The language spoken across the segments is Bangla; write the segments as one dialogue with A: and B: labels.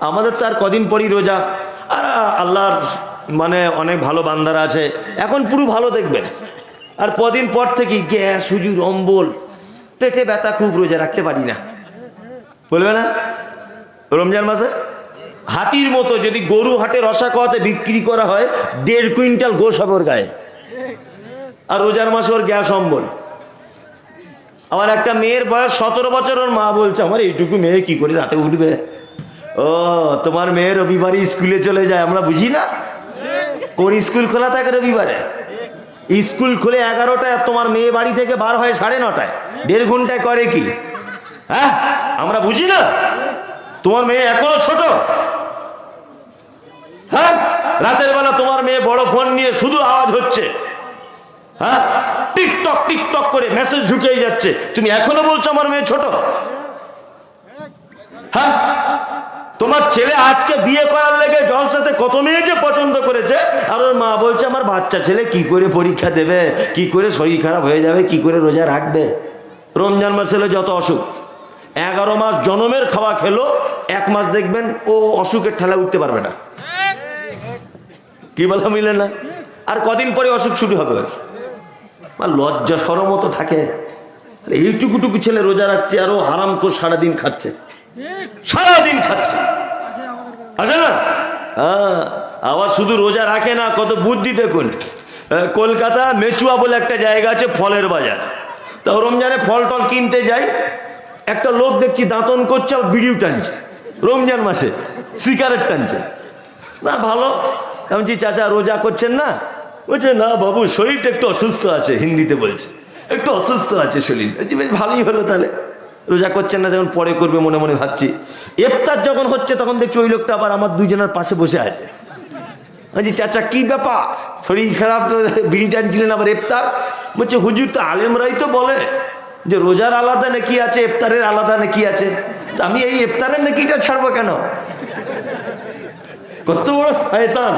A: আমাদের তো আর কদিন পরই রোজা। আর আল্লাহর মানে অনেক ভালো বান্দারা আছে। এখন পুরো ভালো দেখবেন। আর কদিন পর থেকে গ্যাস, হুজুর, অম্বল, পেটে ব্যথা, খুব রোজা রাখতে পারি না। বলবে না? রমজান মাসে? হাতির মতো যদি গরু হাটে রসা খাওয়াতে বিক্রি করা হয়, দেড় কুইন্টাল গোস গায়ে। আর রোজার মাসে ওর গ্যাস, অম্বল। আমার একটা মেয়ের বয়স সতেরো বছর, ওর মা বলছে, আমার এইটুকু মেয়ে কি করে রাতে উঠবে? ও, তোমার মেয়ে রবিবারে স্কুলে চলে যায়, আমরা বুঝি না? কোন স্কুল খোলা থাকে রবিবারে? স্কুল খুলে এগারোটায় তোমার মেয়ে বাড়ি থেকে বার হয় সাড়ে নটায়। দেড় ঘন্টায় করে কি? হ্যাঁ? আমরা বুঝি না? তোমার মেয়ে এখনও ছোট? হ্যাঁ? রাতের বেলা তোমার মেয়ে বড় ফোন নিয়ে শুধু আওয়াজ হচ্ছে। হ্যাঁ? টিকটক টিকটক করে মেসেজ ঢুকেই যাচ্ছে। তুমি এখনও বলছো আমার মেয়ে ছোট? হ্যাঁ? তোমার ছেলে আজকে বিয়ে করার লেগে জলসাতে কত মেয়ে যে পছন্দ করেছে? আর ওর মা বলছে, আমার বাচ্চা ছেলে কি করে পরীক্ষা দেবে? কি করে শরীর খারাপ হয়ে যাবে? কি করে রোজা রাখবে? রমজান মাস হলে যত অসুখ, এগারো মাস জনমের খাওয়া খেলো, এক মাস দেখবেন ও অসুখের ঠেলা উঠতে পারবে না। কি বলা মিলে না? আর কদিন পরে অসুখ শুরু হবে আর লজ্জা সরম তো থাকে। এইটুকুটুকু ছেলে রোজা রাখছে, আর হারাম করে সারাদিন খাচ্ছে। সারাদিন খাচ্ছে। না? হ্যাঁ আবার শুধু রোজা রাখে না, কত বুদ্ধি দেখুন। কলকাতা মেচুয়া বলে একটা জায়গা আছে, ফলের বাজার। তা রমজানে ফল টল কিনতে যাই, একটা লোক দেখছি দাঁতন করছে আর বিড়িও টানছে। রমজান মাসে সিগারেট টানছে। না, ভালো। আমি চাচা, রোজা করছেন না? বলছে, না বাবু, শরীরটা একটু অসুস্থ আছে, হিন্দিতে বলছে। একটু অসুস্থ আছে শরীর। বেশ ভালোই হলো তাহলে। রোজা করছেন না, যখন পরে করবে মনে মনে ভাবছি। ইফতার যখন হচ্ছে, তখন দেখছি ওই লোকটা আবার আমার দুজনের পাশে বসে আছে। বলছি চাচা, কি ব্যাপার? শরীর খারাপ তো, বিড়ি টানছিলেন আবার ইফতার? বলছে, হুজুর তো আলেমরাই তো বলে যে রোজার আলাদা নাকি আছে, ইফতারের আলাদা নাকি আছে। আমি এই ইফতারের নাকিটা ছাড়বো কেন? কত বড় শয়তান।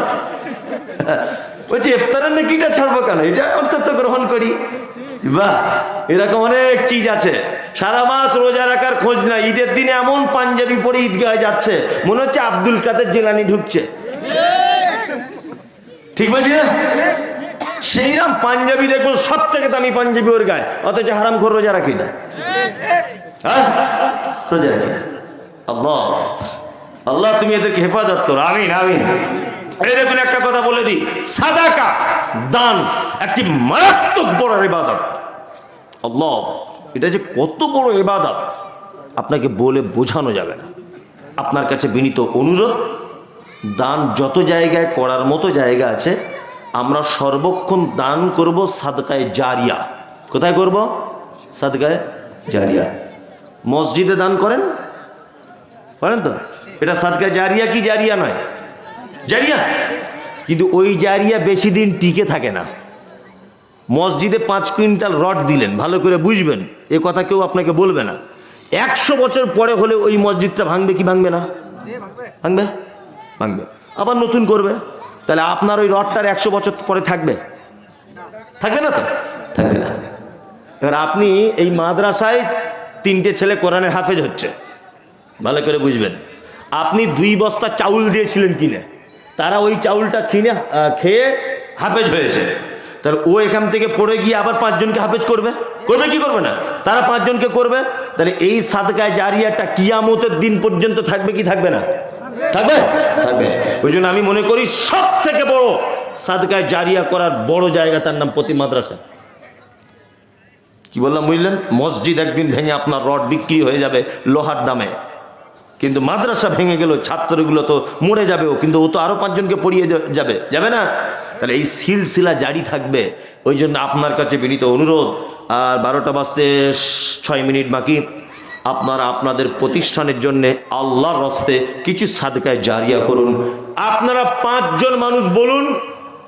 A: বলছি, ইফতারের নাকিটা ছাড়বো কেন? এটা অন্তত গ্রহণ করি। বাহ, এরকম অনেক চিজ আছে। সারা মাস রোজা রাখার খোঁজ নাই। ঈদের দিনে এমন পাঞ্জাবি পরে ঈদগাহে যাচ্ছে, মনে হচ্ছে আব্দুল কাদের জেলানি ঢুকছে। ঠিক বলছি না? সেইরাম পাঞ্জাবি দেখব সব থেকে দামি পাঞ্জাবি ওর গায়ে, অথচ হারাম করে রোজা রাখি না। হ্যাঁ? রোজা রাখি আল্লাহ আল্লাহ তুমি এদেরকে হেফাজত করো। আমিন আমিন। একটা কথা বলে দিই। সাদাকা, দান, একটি মারাত্মক বড় ইবাদত। এটা যে কত বড় ইবাদত, আপনাকে বলে বোঝানো যাবে না। আপনার কাছে বিনীত অনুরোধ, দান যত জায়গায় করার মতো জায়গা আছে, আমরা সর্বক্ষণ দান করব সাদকায় জারিয়া। কোথায় করব? সাদকায় জারিয়া। মসজিদে দান করেন? করেন তো? এটা সাদকায় জারিয়া কি জারিয়া নয়? জারিয়া? কিন্তু ওই জারিয়া বেশি দিন টিকে থাকে না। মসজিদে পাঁচ কুইন্টাল রড দিলেন, ভালো করে বুঝবেন, এ কথা কেউ আপনাকে বলবে না। একশো বছর পরে হলে ওই মসজিদটা ভাঙবে কি ভাঙবে না? ভাঙবে? ভাঙবে। আবার নতুন করবে? তাহলে আপনার ওই রডটার একশো বছর পরে থাকবে? থাকবে না তো? থাকবে না। এবার আপনি এই মাদ্রাসায় তিনটে ছেলে কোরআনের হাফেজ হচ্ছে। ভালো করে বুঝবেন। আপনি দুই বস্তা চাউল দিয়েছিলেন কিনে। তারা ওই চাউলটা কিনে খেয়ে হাফেজ হয়েছে। তাহলে ও এখান থেকে পড়ে গিয়ে আবার পাঁচজনকে হাফেজ করবে? করবে কি করবে না? তারা পাঁচজনকে করবে, তাহলে এই সাদকায় জারিয়াটা কিয়ামতের দিন পর্যন্ত থাকবে কি থাকবে না? থাকবে? থাকবে। ওই জন্য আমি মনে করি সব থেকে বড় সাদকায় জারিয়া করার বড় জায়গা তার নাম প্রতি মাদ্রাসা। কি বললাম, বুঝলেন? মসজিদ একদিন ভেঙে আপনার রড বিক্রি হয়ে যাবে লোহার দামে। কিন্তু মাদ্রাসা ভেঙে গেল, ছাত্রগুলো তো মরে যাবেও কিন্তু ও তো আরও পাঁচজনকে পড়িয়ে যাবে। যাবে না? তাহলে এই সিলসিলা জারি থাকবে। ওই জন্য আপনার কাছে বিনীত অনুরোধ, আর বারোটা বাজতে ছয় মিনিট বাকি। আপনারা আপনাদের প্রতিষ্ঠানের জন্য আল্লাহর রস্তে কিছু সাদকায় জারিয়া করুন। আপনারা পাঁচজন মানুষ বলুন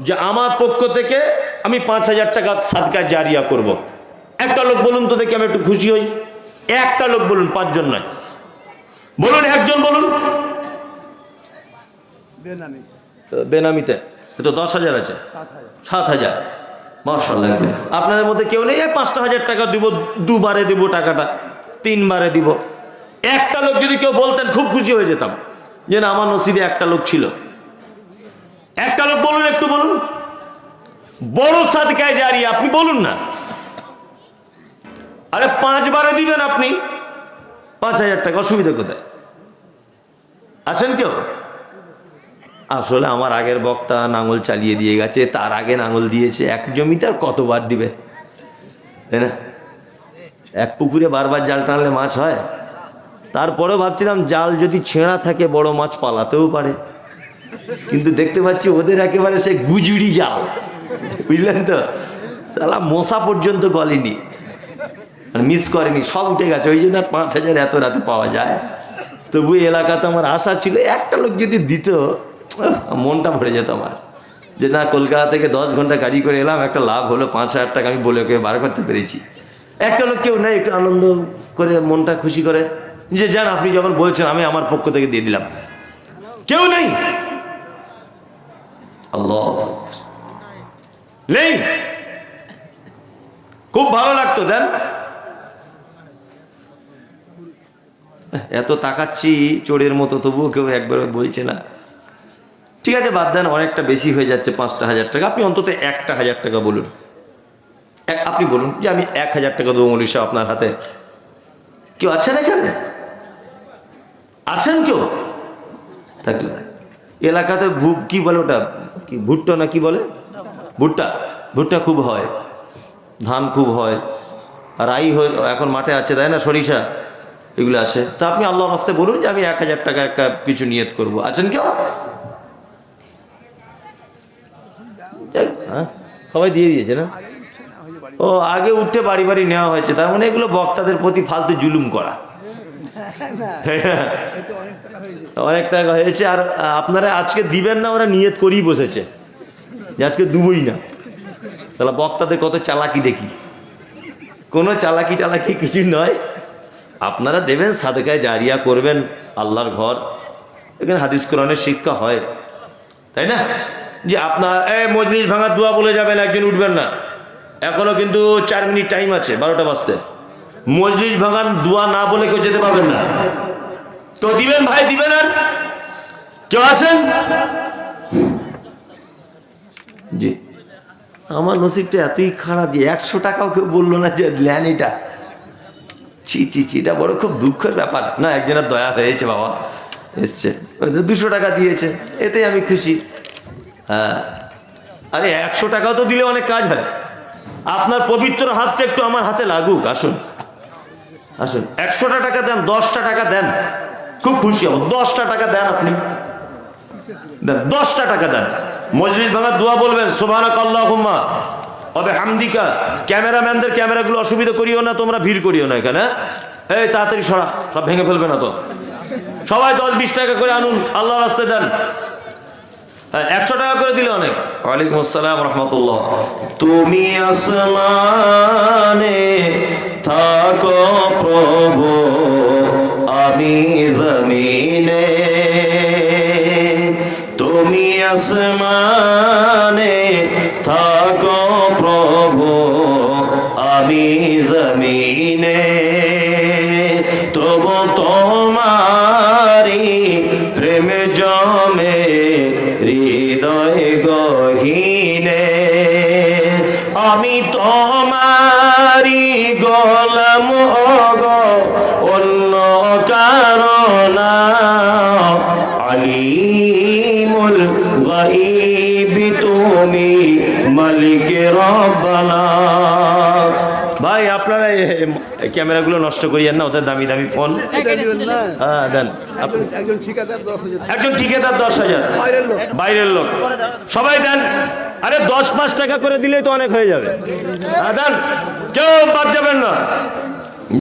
A: যে আমার পক্ষ থেকে আমি পাঁচ হাজার টাকা সাদকায় জারিয়া করব। একটা লোক বলুন তো দেখি আমি একটু খুশি হই। একটা লোক বলুন, পাঁচজন নয়। বলুন একজন বলুন। বেনামিতে তো দশ হাজার আছে।
B: সাত হাজার।
A: মার্শাল্লাহ আপনাদের মধ্যে কেউ নেই? পাঁচটা হাজার টাকা দিব দুবারে দিব টাকাটা তিনবারে দিব। একটা লোক যদি কেউ বলতেন খুব খুশি হয়ে যেতাম। যে না আমার নসিবে একটা লোক ছিল। একটা লোক বলুন একটু বলুন। বড় সাদকায় জারি আপনি বলুন না। আরে পাঁচবারে দিবেন আপনি। পাঁচ হাজার টাকা অসুবিধা কোথায়? আছেন কেউ? আসলে আমার আগের বক্তা নাঙল চালিয়ে দিয়ে গেছে, তার আগে নাঙল দিয়েছে, এক জমিতে আর কতবার দিবে? তাই না? এক পুকুরে বারবার জাল টানলে মাছ হয়। তারপরেও ভাবছিলাম জাল যদি ছেঁড়া থাকে, বড় মাছ পালাতেও পারে। কিন্তু দেখতে পাচ্ছি ওদের একেবারে সে গুজুড়ি জাল। বুঝলেন তো? সালা মশা পর্যন্ত গলেনি। মিস করেনি, সব উঠে গেছে। ওই জন্য পাঁচ হাজার এত রাতে পাওয়া যায়। তবু এলাকাতে আমার আশা ছিল, একটা লোক যদি দিত মনটা ভরে যেত আমার। যে না, কলকাতা থেকে দশ ঘণ্টা গাড়ি করে এলাম, একটা লাভ হলো পাঁচ হাজার টাকা, আমি বলে ওকে বার করতে পেরেছি। একটা লোক কেউ নেই, একটু আনন্দ করে, মনটা খুশি করে। যে যান, আপনি যখন বলছেন, আমি আমার পক্ষ থেকে দিয়ে দিলাম। কেউ নেই। নেই। খুব ভালো লাগতো, দেন। এত তাকাচ্ছি চোরের মতো, তবুও কেউ একবার বলছে না। ঠিক আছে, বাদ দেন, অনেকটা বেশি হয়ে যাচ্ছে, পাঁচটা হাজার টাকা। আপনি অন্তত একটা হাজার টাকা বলুন। আপনি বলুন যে আমি এক হাজার টাকা দেবো মনীষা আপনার হাতে। কেউ আছেন এখানে? আছেন কেউ? থাকলে এলাকাতে কি বলে ওটা? কি, ভুট্টা না কি বলে? ভুট্টা। ভুট্টা খুব হয়। ধান খুব হয়। হয়ে, এখন মাঠে আছে, তাই না, সরিষা? এগুলো আছে। তা আপনি আল্লাহর রাস্তায় বলুন যে আমি এক হাজার টাকা একটা কিছু নিয়ত করব। আছেন কেউ? হ্যাঁ? সবাই দিয়ে দিয়েছে না? ও, আগে উঠে বাড়ি বাড়ি নেওয়া হয়েছে। তার মানে এগুলো বক্তাদের প্রতি ফালতু জুলুম করা। অনেক টাকা হয়েছে। আর আপনারা আজকে দিবেন না, ওরা নিয়ত করেই বসেছে। যে আজকে দুবই না। তাহলে বক্তাদের কত চালাকি দেখি। কোনো চালাকি টালাকি কিছু নয়। আপনারা দেবেন সাদেকায় জারিয়া করবেন আল্লাহর ঘর। এখানে হাদিস কোরআনের শিক্ষা হয়। তাই না? যে আপনার এ মজলিস ভাঙার দোয়া বলে যাবেন, একজন উঠবেন না। এখনও কিন্তু চার মিনিট টাইম আছে, বারোটা বাজতে। মজলিস ভাঙান দোয়া না বলে কেউ যেতে পারবেন না। তো দিবেন ভাই, দিবেন আর? কেউ আছেন? জি। আমার নসিবটা এতই খারাপ যে একশো টাকাও কেউ বলল না যে ল্যান এটা। ছি চি ছি এটা বড় খুব দুঃখের ব্যাপার। না, একজনের দয়া হয়েছে, বাবা। এসছে। দুশো টাকা দিয়েছে। এতে আমি খুশি। হ্যাঁ। আরে, একশো টাকাও তো দিলে অনেক কাজ হয়। আপনার পবিত্র হাতটা একটু আমার হাতে লাগুক, আসুন। আসুন। একশোটা টাকা দেন, দশটা টাকা দেন। খুব খুশি হব। দশটা টাকা দেন আপনি। দশটা টাকা দেন। মজলিস ভাঙার দোয়া বলবেন সোভানক আল্লাহ হবে হামদিকা ক্যামেরাম্যানদের ক্যামেরাগুলো অসুবিধা করিও না তোমরা ভিড় করিও না এখানে? এই তাড়াতাড়ি সরা সব ভেঙে ফেলবে না তো। সবাই দশ বিশ টাকা করে আনুন আল্লাহ রাস্তায় দেন। হ্যাঁ, একশো টাকা করে দিলে অনেক। ওয়ালাইকুম আসসালাম রহমতুল্লাহ। তুমি আসমানে থাকো প্রভু আমি জমিনে। তুমি আসমানে থাকো আমি জমিনে, তবু তোমারি প্রেম জমে হৃদয় গহীনে। আমি তোমারি গোলাম অগ অন্য কারণ। আলিমুল গাইবি তুমি মালিক রব্বানা। ভাই আপনারা এই ক্যামেরাগুলো নষ্ট করিয়েন না ওদের দামি দামি ফোন। হ্যাঁ দেন।
B: একজন ঠিকাদার দশ হাজার।
A: দশ হাজার।
B: বাইরের লোক।
A: বাইরের লোক। সবাই দেন। আরে দশ পাঁচ টাকা করে দিলেই তো অনেক হয়ে যাবে। হ্যাঁ দেন। কেউ বাদ যাবেন না।